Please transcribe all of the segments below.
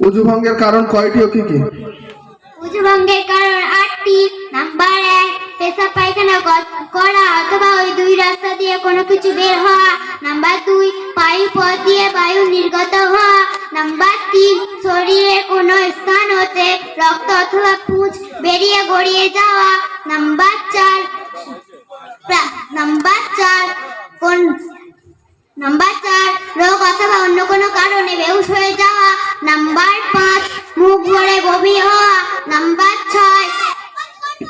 উজু ভঙ্গের কারণ কয়টি ও কি কি? উঁচু ভঙ্গের কারণ আটটি। নাম্বার এক পেশাব পায়খানা করা অথবা ওই দুই রাস্তা দিয়ে কোনো কিছু বের হওয়া। নাম্বার দুই, বায়ু পথ দিয়ে বায়ু নির্গত হওয়া। নাম্বার তিন শরীরের কোনো স্থান হতে রক্ত অথবা পুঁজ বেরিয়ে গড়িয়ে যাওয়া। নাম্বার চার নাম্বার চার, কোন নাম্বার চার, রোগ অথবা অন্য কোনো কারণে বেহুশ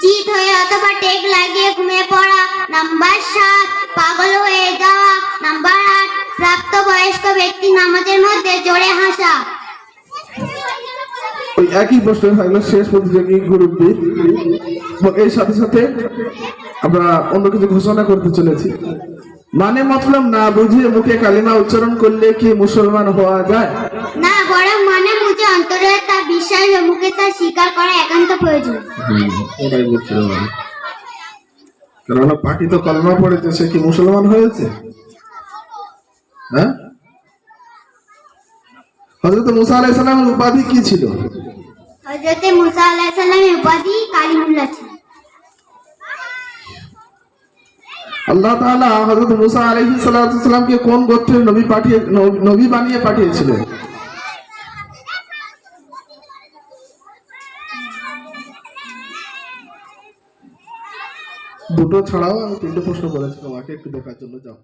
চিত হয়ে অথবা টেক লাগিয়ে ঘুমিয়ে পড়া। নাম্বার সাত পাগল হয়ে যাওয়া। নাম্বার আট প্রাপ্তবয়স্ক ব্যক্তি নামাজের মধ্যে জোরে হাসা। ওই একই প্রশ্ন থাকল শেষ প্রতিযোগী এবং এর সাথে সাথে আমরা অন্য কিছু ঘোষণা করতে চলেছি। মানে মতলব না বুঝিয়ে মুখে কালিমা উচ্চারণ করলে কি মুসলমান হওয়া যায়? না বরং মনে বুঝে অন্তরে তার বিশ্বাস ও মুখে তা স্বীকার করা একান্ত প্রয়োজন। ওটাই বলছিলাম পাখি তো কলমা পড়েছে সে কি মুসলমান হয়েছে? হ্যাঁ? মুসা আলাইহিস সালামের উপাধি কি ছিল? মুসা উপাধি কালিমুল্লাহ ছিল। আল্লাহ তাআলা হযরত মুসা আলাইহিস সালামকে কোন গোত্রের নবী পাঠিয়ে নবী- নবী বানিয়ে পাঠিয়েছিলেন? দুটো ছাড়াও আমি তিনটে প্রশ্ন করেছি তোমাকে একটু দেখার জন্য যাও।